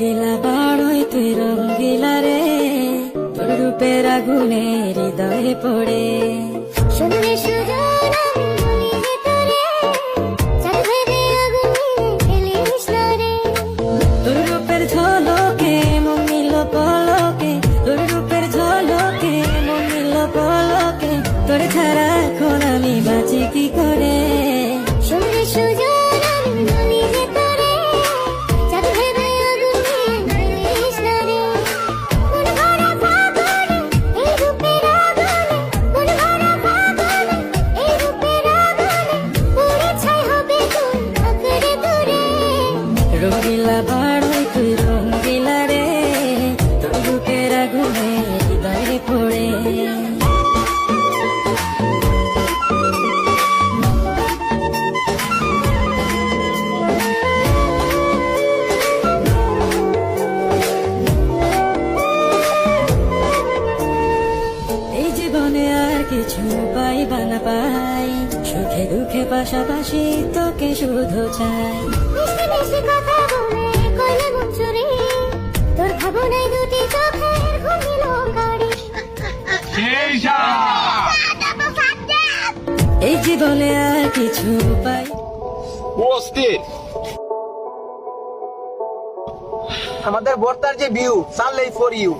রঙ্গিলা বাড়ই তুই রঙ্গিলা রে তোর রূপের আগুনে হৃদয়ে পড়ে শুনলে সুজন আমি বলি যে তোরে চাঁদ ভেবে আগুন নিয়ে ফেলিস না রে তোর রূপের ঝলকে মমিল পলকে তোর রূপের ঝলকে মমিল পলকে তোর ছাড়া এখন আমি বাঁচি কি করে রঙ্গিলা বাড়ই তুই পাই বা না পাই। সুখে দুঃখে পাশাপাশি তোকে শুধু চাই। মিষ্টি মিষ্টি কথা বলে কইলে মন চুরি তোর ভাবনায় দুটি চোখের ঘুমিল কারি এই জীবনে আর কিছু পাই। অস্থির। আমাদের বর্তার যে ভিউ সানলাই ফর ইউ